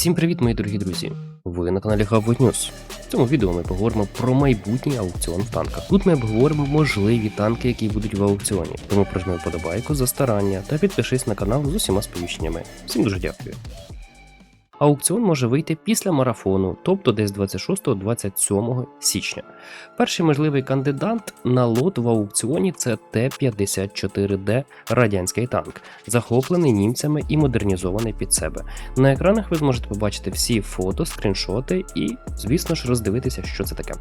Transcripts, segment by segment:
Всім привіт, мої дорогі друзі! Ви на каналі Hubwood News. В цьому відео ми поговоримо про майбутній аукціон в танках. Тут ми обговоримо можливі танки, які будуть в аукціоні. Тому прожми вподобайку за старання та підпишись на канал з усіма сповіщеннями. Всім дуже дякую. Аукціон може вийти після марафону, тобто десь 26-27 січня. Перший можливий кандидат на лот в аукціоні це Т-54Д радянський танк, захоплений німцями і модернізований під себе. На екранах ви зможете побачити всі фото, скріншоти і, звісно ж, роздивитися, що це таке.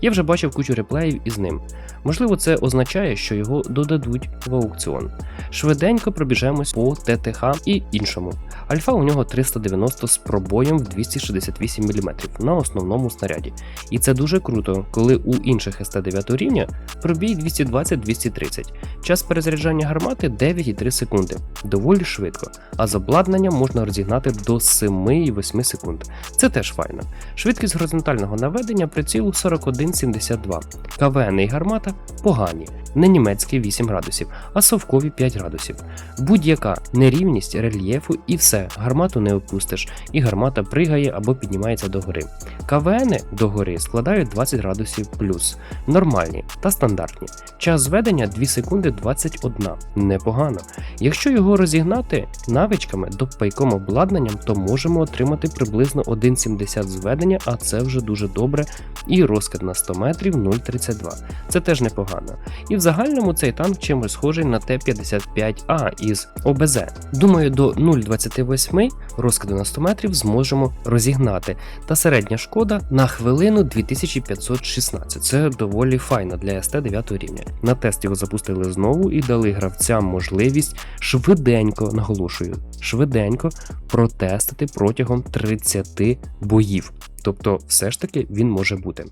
Я вже бачив кучу реплеїв із ним. Можливо, це означає, що його додадуть в аукціон. Швиденько пробіжемось по ТТХ і іншому. Альфа у нього 390 з пробоєм в 268 мм на основному снаряді. І це дуже круто, коли у інших СТ9 рівня пробій 220-230. Час перезаряджання гармати 9,3 секунди, доволі швидко, а з обладнанням можна розігнати до 7,8 секунд. Це теж файно. Швидкість горизонтального наведення прицілу 41,72. КВН і гармата погані, не німецькі 8 градусів, а совкові 5 градусів. Будь-яка нерівність рельєфу і все, гармату не опустиш, і гармата пригає або піднімається догори. КВН догори складають 20 градусів плюс, нормальні та стандартні. Час зведення 2 секунди 21. Непогано. Якщо його розігнати навичками до пайком обладнанням, то можемо отримати приблизно 1,70 зведення, а це вже дуже добре. І розкид на 100 метрів 0,32. Це теж непогано. І загальному цей танк чимось схожий на Т-55А із ОБЗ. Думаю, до 0,28 розкиду на 100 метрів зможемо розігнати. Та середня шкода на хвилину 2516. Це доволі файно для СТ 9 рівня. На тест його запустили знову і дали гравцям можливість швиденько, наголошую, швиденько протестити протягом 30 боїв. Тобто, все ж таки він може бути.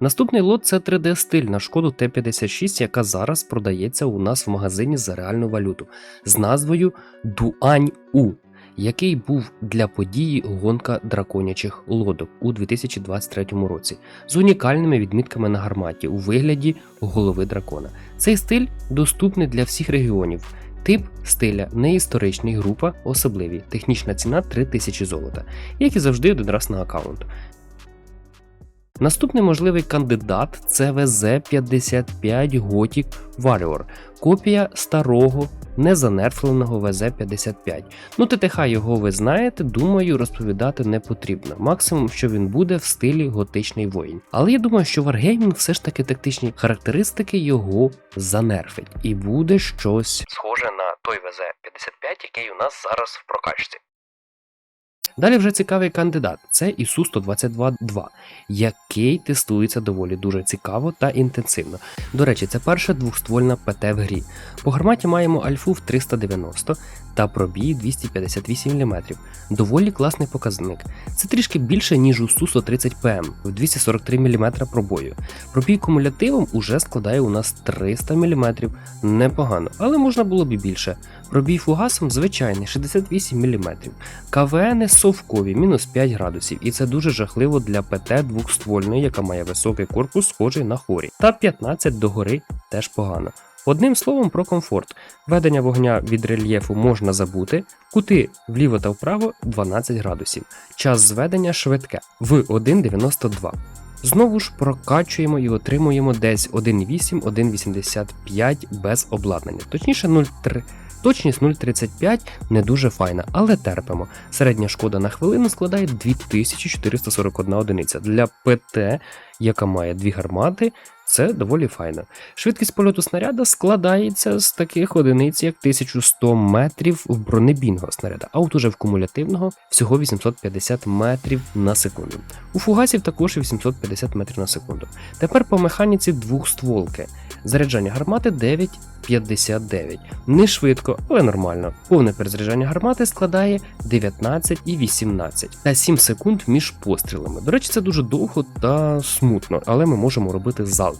Наступний лот це 3D стиль на шкоду Т-56, яка зараз продається у нас в магазині за реальну валюту з назвою Дуань У, який був для події гонка драконячих лодок у 2023 році з унікальними відмітками на гарматі у вигляді голови дракона. Цей стиль доступний для всіх регіонів. Тип стиля неісторичний, група особливі. Технічна ціна 3000 золота, як і завжди один раз на аккаунт. Наступний можливий кандидат це ВЗ-55 Gothic Warrior, копія старого незанерфленого ВЗ-55. Ну, ТТХ його ви знаєте, думаю, розповідати не потрібно. Максимум, що він буде в стилі готичний воїн. Але я думаю, що Wargaming все ж таки тактичні характеристики його занерфить, і буде щось схоже на той ВЗ-55, який у нас зараз в прокачці. Далі вже цікавий кандидат це ісу 122 2 який тестується доволі дуже цікаво та інтенсивно. До речі, це перша двохствольна ПТ в грі. По гарматі маємо альфу в 390 та пробій 258 мм. Доволі класний показник. Це трішки більше, ніж у су 130 ПМ в 243 мм пробою. Пробій кумулятивом уже складає у нас 300 мм. Непогано, але можна було б і більше. Пробій фугасом звичайний 68 мм. КВН совкові мінус 5 градусів, і це дуже жахливо для ПТ двохствольної, яка має високий корпус, схожий на хорі. Та 15 догори теж погано. Одним словом про комфорт. Ведення вогня від рельєфу можна забути, кути вліво та вправо 12 градусів. Час зведення швидке в 1,92. Знову ж прокачуємо і отримуємо десь 1,8-1,85 без обладнання, точніше 0,3. Точність 0,35 не дуже файна, але терпимо. Середня шкода на хвилину складає 2441 одиниця. Для ПТ, яка має дві гармати, це доволі файно. Швидкість польоту снаряда складається з таких одиниць, як 1100 метрів в бронебійного снаряда, а от уже в кумулятивного всього 850 метрів на секунду. У фугасів також 850 метрів на секунду. Тепер по механіці двохстволки. Заряджання гармати 9,59. Не швидко, але нормально. Повне перезаряджання гармати складає 19 і 18 та 7 секунд між пострілами. До речі, це дуже довго та смутно, але ми можемо робити залп.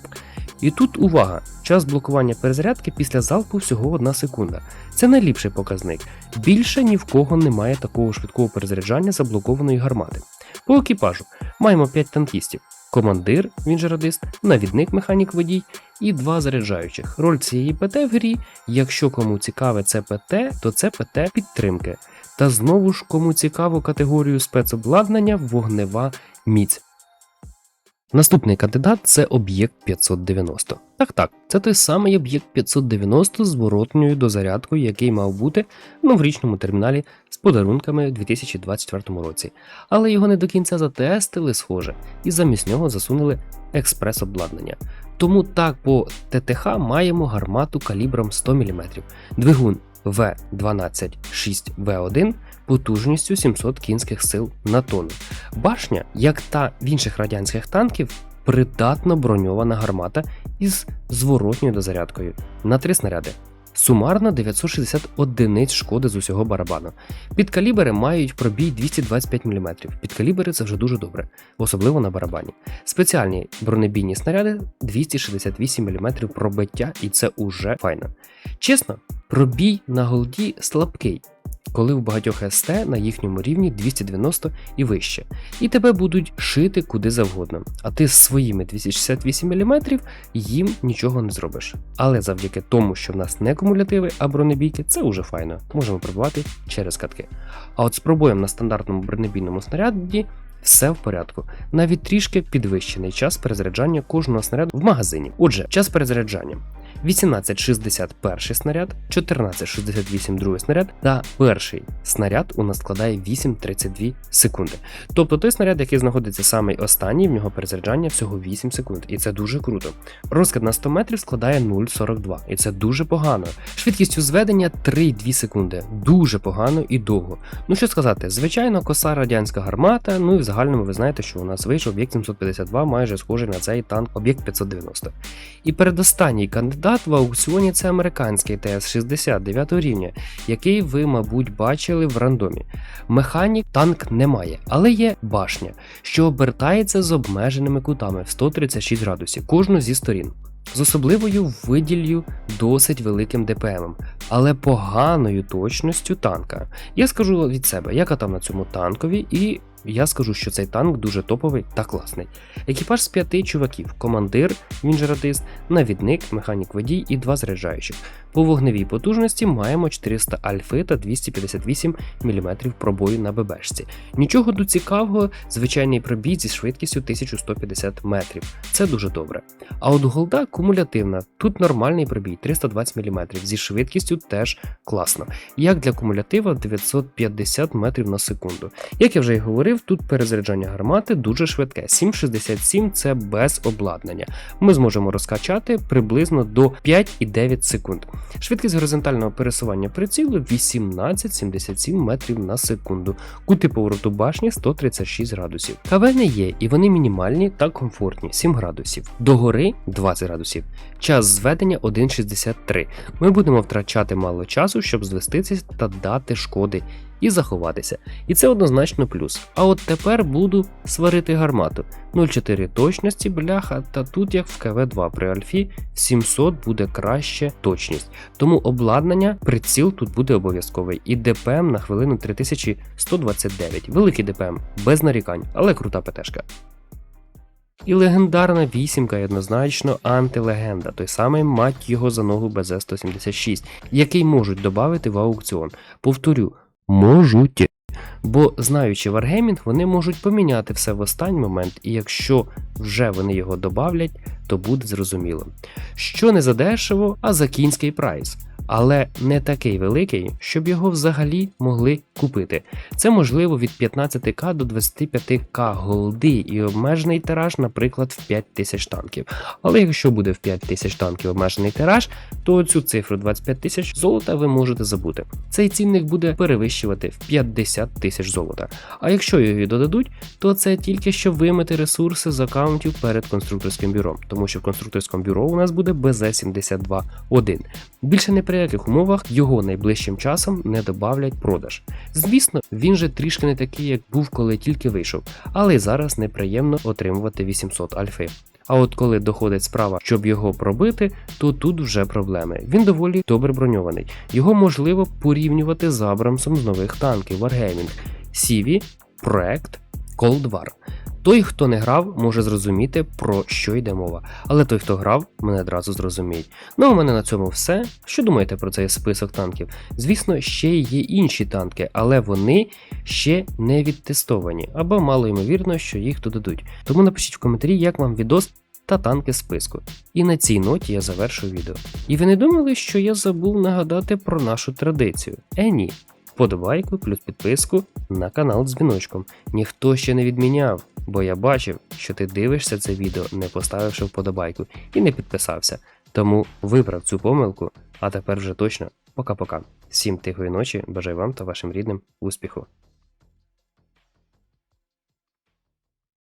І тут увага! Час блокування перезарядки після залпу всього 1 секунда. Це найліпший показник. Більше ні в кого немає такого швидкого перезаряджання заблокованої гармати. По екіпажу маємо 5 танкістів. Командир, він же радист, навідник механік водій і два заряджаючих. Роль цієї ПТ в грі, якщо кому цікаве це ПТ, то це ПТ підтримки. Та знову ж кому цікаво категорію спецобладнання вогнева міць. Наступний кандидат це об'єкт 590. Так, так, це той самий об'єкт 590 з зворотньою дозарядкою, який мав бути ну, в річному терміналі з подарунками у 2024 році. Але його не до кінця затестили, схоже, і замість нього засунули експрес-обладнання. Тому так по ТТХ маємо гармату калібром 100 мм, двигун В126В1 потужністю 700 кінських сил на тонну. Башня, як та в інших радянських танків, придатно броньована гармата із зворотньою дозарядкою на три снаряди. Сумарно 960 одиниць шкоди з усього барабану. Підкалібери мають пробій 225 мм. Підкалібери це вже дуже добре, особливо на барабані. Спеціальні бронебійні снаряди 268 мм пробиття, і це уже файно. Чесно, пробій на голді слабкий, коли в багатьох СТ на їхньому рівні 290 і вище, і тебе будуть шити куди завгодно. А ти з своїми 268 мм їм нічого не зробиш. Але завдяки тому, що в нас не кумулятиви, а бронебійки, це уже файно. Можемо пробивати через катки. А от з пробоєм на стандартному бронебійному снаряді все в порядку. Навіть трішки підвищений час перезаряджання кожного снаряду в магазині. Отже, час перезаряджання. 1860 перший снаряд, 1468 другий снаряд, та перший снаряд у нас складає 8,32 секунди. Тобто той снаряд, який знаходиться самий останній, в нього перезаряджання всього 8 секунд, і це дуже круто. Розкид на 100 метрів складає 0,42, і це дуже погано. Швидкістю зведення 3,2 секунди. Дуже погано і довго. Ну що сказати, звичайно, коса радянська гармата, ну і в загальному ви знаєте, що у нас вийшов об'єкт 752, майже схожий на цей танк об'єкт 590. І передостанній кандидат в аукціоні це американський ТС-60 9 рівня, який ви, мабуть, бачили в рандомі. Механік танк немає, але є башня, що обертається з обмеженими кутами в 136 градусів, кожну зі сторін. З особливою виділлю досить великим ДПМом, але поганою точністю танка. Я скажу від себе, я катав на цьому танкові, і я скажу, що цей танк дуже топовий та класний. Екіпаж з п'яти чуваків: командир, він же радист, навідник, механік водій і два заряджаючих. По вогневій потужності маємо 400 альфи та 258 мм пробою на ББшці. Нічого до цікавого, звичайний пробій зі швидкістю 1150 метрів. Це дуже добре. А от голда кумулятивна. Тут нормальний пробій 320 мм зі швидкістю теж класно. Як для кумулятива 950 метрів на секунду. Як я вже й говорив, тут перезаряджання гармати дуже швидке. 7,67 це без обладнання. Ми зможемо розкачати приблизно до 5,9 секунд. Швидкість горизонтального пересування прицілу 18,77 метрів на секунду. Кути повороту башні 136 градусів. КВ є, і вони мінімальні та комфортні 7 градусів. Догори 20 градусів. Час зведення 1,63. Ми будемо втрачати мало часу, щоб звеститися та дати шкоди і заховатися. І це однозначно плюс. А от тепер буду сварити гармату. 0,4 точності, бляха, та тут, як в КВ2 при Альфі, 700 буде краще точність. Тому обладнання, приціл тут буде обов'язковий. І ДПМ на хвилину 3129. Великий ДПМ, без нарікань, але крута ПТшка. І легендарна вісімка і однозначно антилегенда, той самий мать його за ногу БЗ-176, який можуть додати в аукціон. Повторю, можуть. Бо знаючи Wargaming, вони можуть поміняти все в останній момент, і якщо вже вони його добавлять, то буде зрозуміло. Що не за дешево, а за кінський прайс. Але не такий великий, щоб його взагалі могли купити. Це можливо від 15к до 25к голди і обмежений тираж, наприклад, в 5000 танків. Але якщо буде в 5000 танків обмежений тираж, то цю цифру 25 тисяч золота ви можете забути. Цей цінник буде перевищувати в 50 тисяч золота. А якщо його додадуть, то це тільки щоб вимити ресурси з аккаунтів перед конструкторським бюро, тому що в конструкторському бюро у нас буде BZ72.1. Більше не при яких умовах його найближчим часом не добавлять продаж. Звісно, він же трішки не такий, як був, коли тільки вийшов, але й зараз неприємно отримувати 800 альфи. А от коли доходить справа, щоб його пробити, то тут вже проблеми. Він доволі добре броньований. Його можливо порівнювати з Абрамсом з нових танків Wargaming, Сіві, Проект, Cold War. Той, хто не грав, може зрозуміти, про що йде мова, але той, хто грав, мене одразу зрозуміють. Ну а у мене на цьому все. Що думаєте про цей список танків? Звісно, ще є інші танки, але вони ще не відтестовані, або мало ймовірно, що їх додадуть. Тому напишіть в коментарі, як вам відос та танки списку. І на цій ноті я завершу відео. І ви не думали, що я забув нагадати про нашу традицію? Е ні. Вподобайку плюс підписку на канал з дзвіночком. Ніхто ще не відміняв, бо я бачив, що ти дивишся це відео, не поставивши вподобайку і не підписався. Тому виправ цю помилку, а тепер вже точно пока-пока. Всім тихої ночі, бажаю вам та вашим рідним успіху.